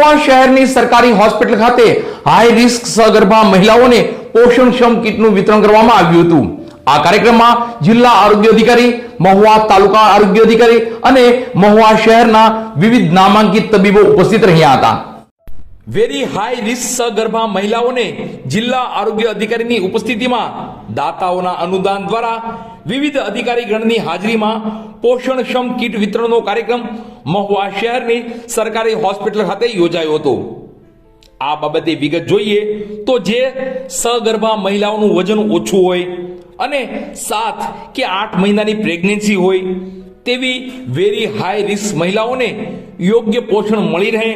મહુવા શહેરની સરકારી હોસ્પિટલ ખાતે હાઈ રિસ્ક સગર્ભા મહિલાઓને પોષણક્ષમ કીટનું વિતરણ કરવામાં આવ્યું હતું. આ કાર્યક્રમમાં જિલ્લા આરોગ્ય અધિકારી, મહુવા તાલુકા આરોગ્ય અધિકારી અને મહુવા શહેરના વિવિધ નામાંકિત તબીબો ઉપસ્થિત રહ્યા હતા. વેરી હાઈ રિસ્ક સગર્ભા મહિલાઓને જિલ્લા આરોગ્ય અધિકારીની ઉપસ્થિતિમાં દાતાઓના અનુદાન દ્વારા વિવિધ અધિકારી ગણની હાજરીમાં પોષણક્ષમ કીટ વિતરણનો કાર્યક્રમ મહુવા શહેરની સરકારી હોસ્પિટલ ખાતે યોજાયો હતો. આ બાબતે વિગત જોઈએ તો જે સગર્ભા મહિલાઓનું વજન ઓછું હોય અને સાત કે આઠ મહિનાની પ્રેગ્નન્સી હોય, તેવી વેરી હાઈ રિસ્ક મહિલાઓને યોગ્ય પોષણ મળી રહે,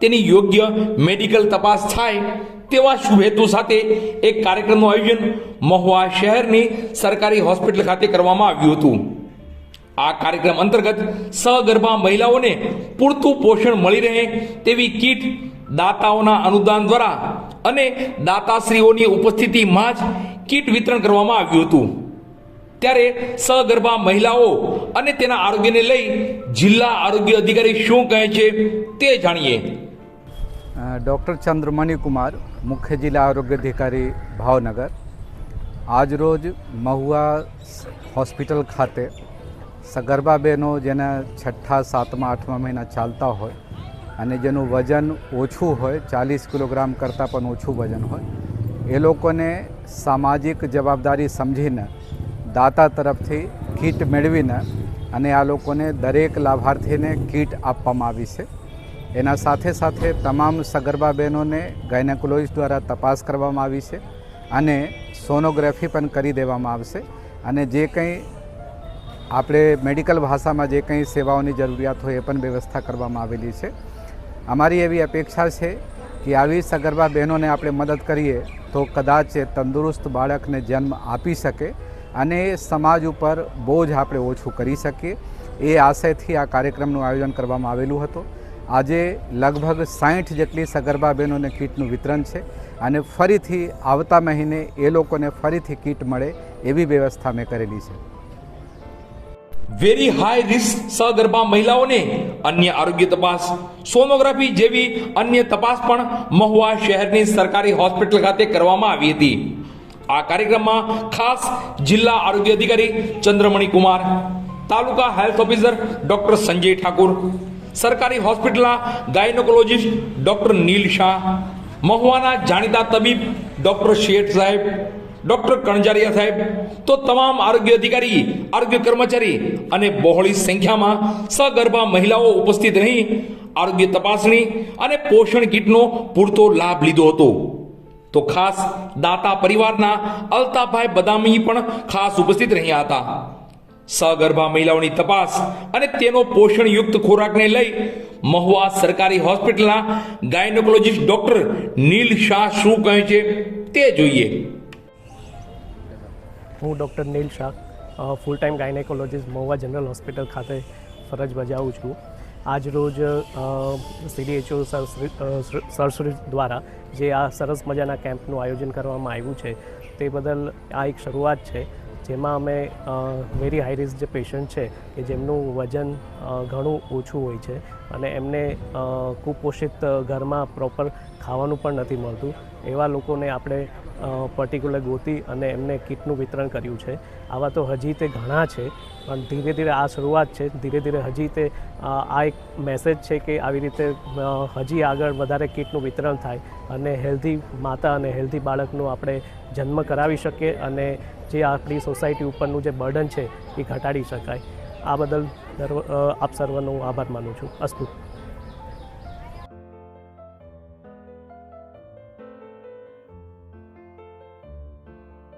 તેની યોગ્ય મેડિકલ તપાસ થાય તેવા શુભ હેતુ સાથે એક કાર્યક્રમનું આયોજન મહુવા શહેરની સરકારી હોસ્પિટલ ખાતે કરવામાં આવ્યું હતું. આ કાર્યક્રમ અંતર્ગત સગર્ભા મહિલાઓને પૂરતું પોષણ મળી રહે તેવી કીટ દાતાઓના અનુદાન દ્વારા અને દાતાશ્રીઓની ઉપસ્થિતિમાં જ કીટ વિતરણ કરવામાં આવ્યું હતું. ત્યારે સગર્ભા મહિલાઓ અને તેના આરોગ્યને લઈ જિલ્લા આરોગ્ય અધિકારી શું કહે છે તે જાણીએ. ડૉક્ટર ચંદ્રમણી કુમાર મુખ્ય જિલ્લા આરોગ્ય અધિકારી, ભાવનગર. આજરોજ મહુવા હોસ્પિટલ ખાતે સગર્ભા બહેનો જેના છઠ્ઠા, સાતમા, આઠમા મહિના ચાલતા હોય અને જેનું વજન ઓછું હોય, ચાલીસ કિલોગ્રામ કરતાં પણ ઓછું વજન હોય, એ લોકોને સામાજિક જવાબદારી સમજીને દાતા તરફથી કીટ મેળવીને અને આ લોકોને દરેક લાભાર્થીને કીટ આપવામાં આવી છે. એના સાથે સાથે તમામ સગર્ભા બહેનોને ગાયનેકોલોજીસ્ટ દ્વારા તપાસ કરવામાં આવી છે અને સોનોગ્રાફી પણ કરી દેવામાં આવશે. અને જે કંઈ આપણે મેડિકલ ભાષામાં જે કંઈ સેવાઓની જરૂરિયાત હોય એ પણ વ્યવસ્થા કરવામાં આવેલી છે. અમારી એવી અપેક્ષા છે કે આવી સગર્ભા બહેનોને આપણે મદદ કરીએ તો કદાચ એ તંદુરસ્ત બાળકને જન્મ આપી શકે અને સમાજ ઉપર બોજ આપણે ઓછું કરી શકીએ. એ આશયથી આ કાર્યક્રમનું આયોજન કરવામાં આવેલું હતું. આજે લગભગ સાઠ જેટલી સગર્ભા બહેનોને કીટનું વિતરણ છે અને ફરીથી આવતા મહિને એ લોકોને ફરીથી કીટ મળે એવી વ્યવસ્થા મેં કરેલી છે. વેરી હાઈ રિસ્ક સગર્ભા મહિલાઓને અન્ય આરોગ્ય તપાસ, સોનોગ્રાફી જેવી અન્ય તપાસ પણ મહુવા શહેરની સરકારી હોસ્પિટલ ખાતે કરવામાં આવી હતી. આ કાર્યક્રમમાં ખાસ જિલ્લા આરોગ્ય અધિકારી Chandramani Kumar taluka health officer doctor Sanjay Thakur સરકારી હોસ્પિટલના ગાયનોકોલોજીસ્ટ ડૉક્ટર નીલ શાહ, મહુવાના જાણીતા તબીબ ડૉક્ટર શેઠ સાહેબ, ડૉક્ટર કણજારિયા સાહેબ, તો તમામ આરોગ્ય અધિકારી, આરોગ્ય કર્મચારી અને બહોળી સંખ્યામાં સગર્ભા મહિલાઓ ઉપસ્થિત રહી આરોગ્ય તપાસણી અને પોષણ કીટનો પૂરતો લાભ લીધો હતો. તો ખાસ દાતા પરિવારના અલ્તાભાઈ બદામી પણ ખાસ ઉપસ્થિત રહ્યા હતા. સગર્ભા મહિલાઓની તપાસ અને તેનો પોષણયુક્ત ખોરાકને લઈ મહુવા સરકારી હોસ્પિટલના ગાયનોકોલોજીસ્ટ ડોક્ટર નીલ શાહ શું કહે છે તે જોઈએ. હું doctor Neel Shah full time gynaecologist Mahuva general hospital ખાતે ફરજ બજાવું છું. આજ રોજ સીડીએચઓ સરશ્રી દ્વારા જે આ સરસ મજાના કેમ્પનું આયોજન કરવામાં આવ્યું છે, તે બદલ આ એક શરૂઆત છે. જેમાં અમે વેરી હાઈ રિસ્ક જે પેશન્ટ છે, કે જેમનું વજન ઘણું ઓછું હોય છે અને એમને કુપોષિત ઘરમાં પ્રોપર ખાવાનું પણ નથી મળતું. એવા લોકોને આપણે પર્ટિક્યુલર ગોતી અને એમને કીટનું વિતરણ કર્યું છે. આવા તો હજી તે ઘણા છે, પણ ધીરે ધીરે આ શરૂઆત છે. ધીરે ધીરે હજી તે આ એક મેસેજ છે કે આવી રીતે હજી આગળ વધારે કીટનું વિતરણ થાય અને હેલ્ધી માતા અને હેલ્ધી બાળકનું આપણે જન્મ કરાવી શકીએ અને જે આપણી સોસાયટી ઉપરનું જે બર્ડન છે એ ઘટાડી શકાય. આ બદલ આપ સર્વનો આભાર માનું છું. અસ્તુ.